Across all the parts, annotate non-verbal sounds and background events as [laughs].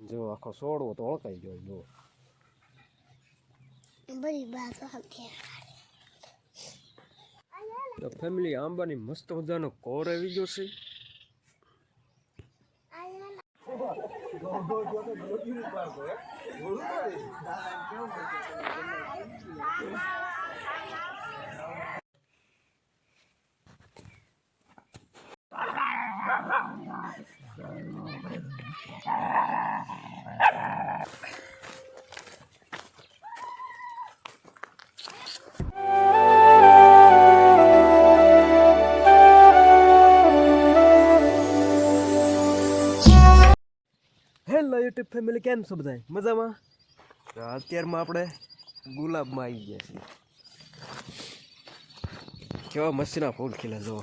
જો આખો સોડવો તો ઓળખાઈ ગયો જો બધી બાત તો ફેમિલી આંબાની મસ્ત મજાનો કોર આવી ગયો છે હેલો યુટ્યુબ ફેમિલી કેમ છો બધા મજામાં? તો અત્યારમાં આપણે ગુલાબમાં આવી ગયા છીએ. કેવા મસ્તીના ફૂલ ખીલે જો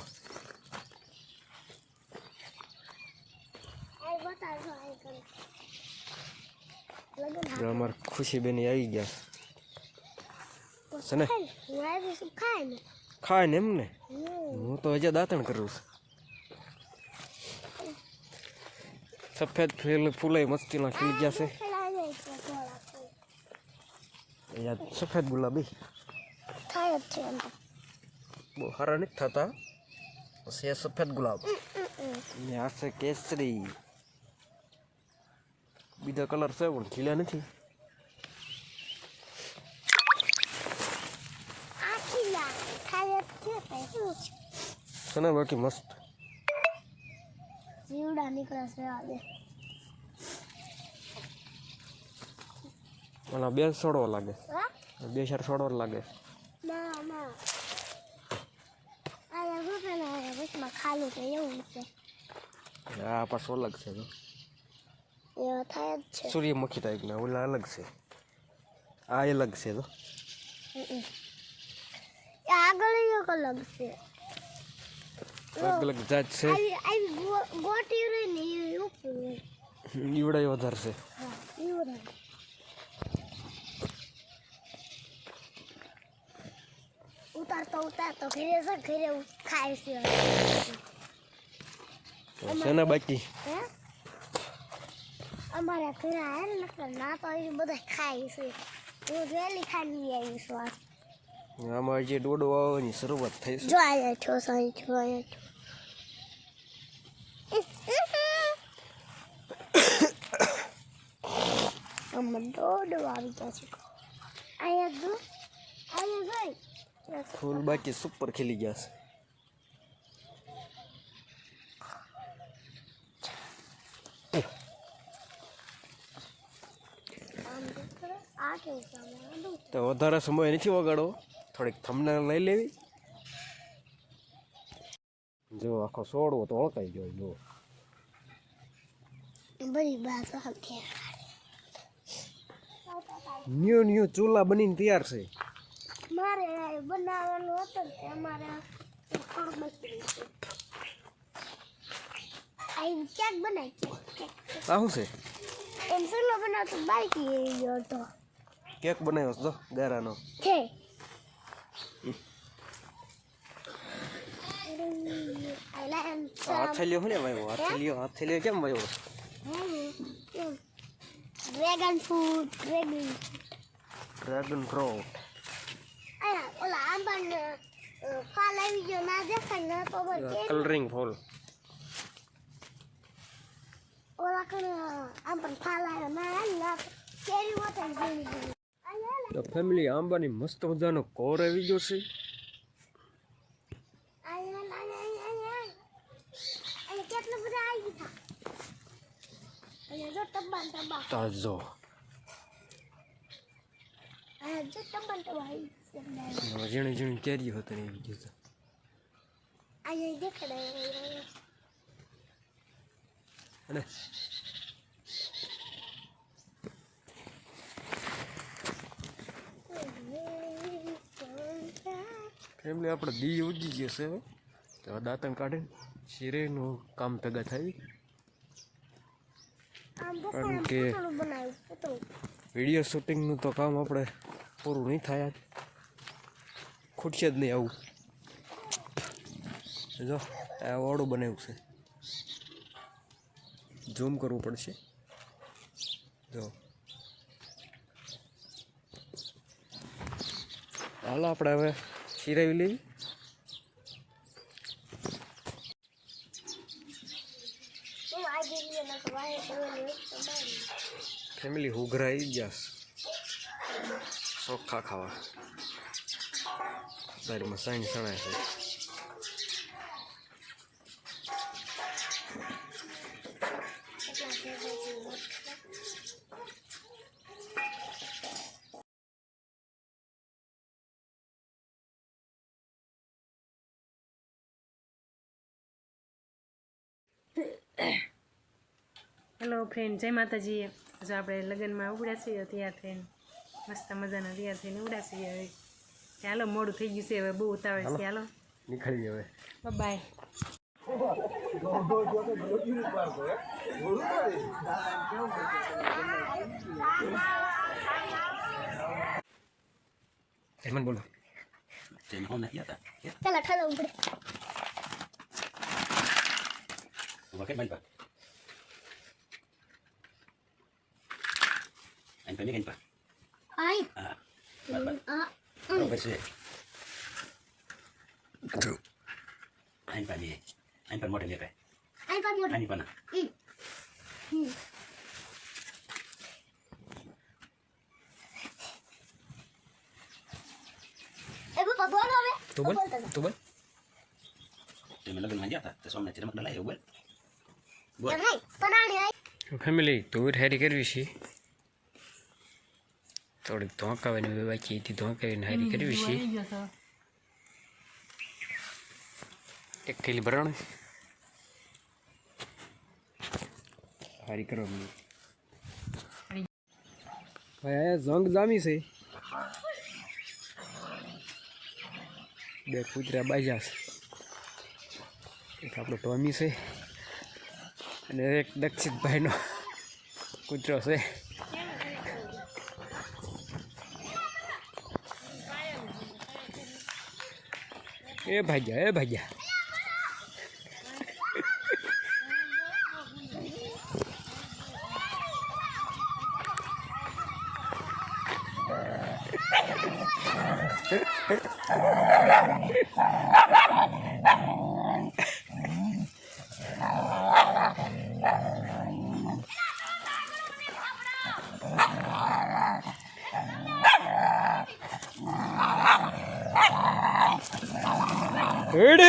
આઈ બતાવો આઈ કર. લગન જો અમારે ખુશી બેની આવી ગયા. છે ને? ખાય ને એમ ને? હું તો હજી દાંતણ કરું છું. સફેદ ફૂલ ફૂલાઈ મસ્તીના ખીલી ગયા છે. છે ફૂલ. સફેદ ગુલાબી. છે. બહુ સારા નથી થતા. આ સફેદ ગુલાબ. ને આ છે કેસરી. બીજા કલર છે પણ ખીલ્યા નથી. છે છે છે ને બાકી મસ્ત. જીવડા નીકળે છે આજે. ઓલા બે છોડવા લાગે. હા? બે ચાર છોડવા લાગે. ના ના. આ રૂપે ને વચમાં ખાલું છે એવું છે. આ પાછું અલગ છે એવા થાય જ છે. સૂર્યમુખી ટાઈપના ઓલા અલગ છે. આ અલગ છે તો આગળ એક અલગ છે. અલગ અલગ જાત છે. [laughs] ઈવડાય વધારે છે. ઉતારતો ઉતારતો ઘરે છે ઘરે ખાય છે. બાકી? હે? અમારા ઘરે આવે ને ના તો બધા ખાય છે. હું વહેલી ખાઈ આવી છું. આમાં જે ડોડો આવવાની શરૂઆત થઈ છે. જો આયા છો સાઈ છો આયા છો. આમાં દોડો આવી ગયા છે. આયા જો આયા ગઈ ફૂલ બાકી સુપર ખીલી ગયા છે. તો વધારે સમય નથી વગાડવો. થોડીક થમને લઈ લેવી. જો આખો સોડવો તો ઓળખાઈ ગયો જો ન્યુ ન્યુ ચૂલા બનીને તૈયાર છે. મારે બનાવવાનું હતું ને અમારે આઈ કેક બનાવી કેક આ શું છે? એમ ચૂલો બનાવતો બાઈકી ગયો હતો. કેક બનાવ્યો છે જો ગારાનો. છે. હાથેલીઓ શું ને વાવ્યો હાથેલીઓ હાથેલીઓ કેમ વાવ્યો dragon fruit dragon dragon fruit. ઓલા આંબાને ફાલ આવી ગયો ના દેખાય ના તો કલરિંગ ફૂલ. ઓલા કને આંબાને ફાલ આવ્યો ના ના કેરી જેવી તો ફેમિલી આંબાની મસ્ત મજાનો કોર આવી ગયો છે આયા આયા આયા આયા કેટલા બધા આવી ગયા અને જો ઝીણી ઝીણી કેરી હતી ને એવી ગયું અને ફેમિલી આપણે દી ઉજી ગયો છે હવે. તો દાંતણ કાઢીને શીરેનું કામ ભેગા થાય. કારણ કે- વીડિયો શૂટિંગનું તો કામ આપણે પૂરું નહીં થાય આજ. ખૂટશે જ નહીં આવું. જો, આ વાળું બનાવ્યું છે. ઝૂમ કરવું પડશે. જો. હાલો, આપણે હવે શિરાવી લેવી હું આ જેવી નકર વાહે કરવાની વસ્તુ બારી. ફેમિલી આવી ગયા. ચોખ્ખા ખાવા. તારીમાં સાઈન સણાય છે. હેલો ફ્રેન્ડ જય માતાજી જો આપણે લગ્નમાં ઉગડ્યા છીએ તૈયાર થઈને મસ્ત મજાના તૈયાર થઈને ઉગડ્યા છીએ હવે. ચાલો મોડું થઈ ગયું છે હવે બહુ ઉતાવળ છે. ચાલો નીકળી હવે. બાય બોલો. Telefon નથી હતા ચાલો ઠરો ઉપડે વખત બંધ હમ હમ એ પપ્પા બોલો હવે તું બોલ બોલતા હતા. તું બોલ thì mình lagi manja tak terus orang cerita makan lain buat એમ નહીં પનાણી આઈ ફેમિલી તુવેર હેરી કરવી છે થોડીક ધોંકાવાની બાકી હતી ધોંકાવીને હારી કરવી છે એક થેલી ભરણ હારી કરવાની ભાઈ જંગ જામી છે બે કૂતરા બાજા છે એક આપણો ટોમી છે અને એક દક્ષિતભાઈનો કૂતરો છે ए भैया ए भैया Ha ha ha ha! 是的。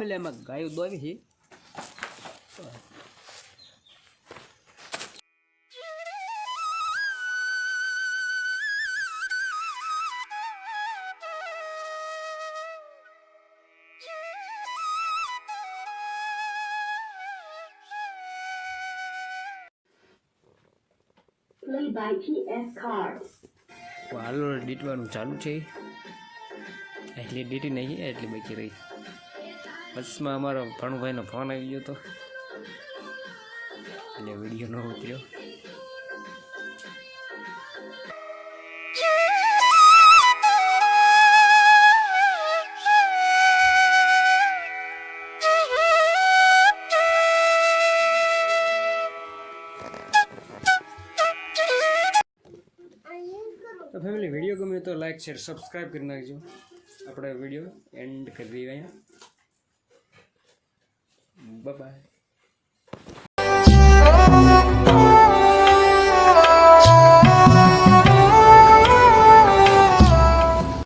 એટલે એમાં ગાયું દોરી. છે હાલો ડીટવાનું ચાલુ છે. એટલે ડીટી નહીં એટલે બાકી રહી. બસમાં અમારો ભણુભાઈનો ફોન આવી ગયો હતો એટલે વીડિયો ન ઉતર્યો. તો ફેમિલી વીડિયો ગમ્યો તો લાઈક શેર સબસ્ક્રાઈબ કરી નાખજો. આપણે વીડિયો એન્ડ કરી દઈએ અહીંયા. બાય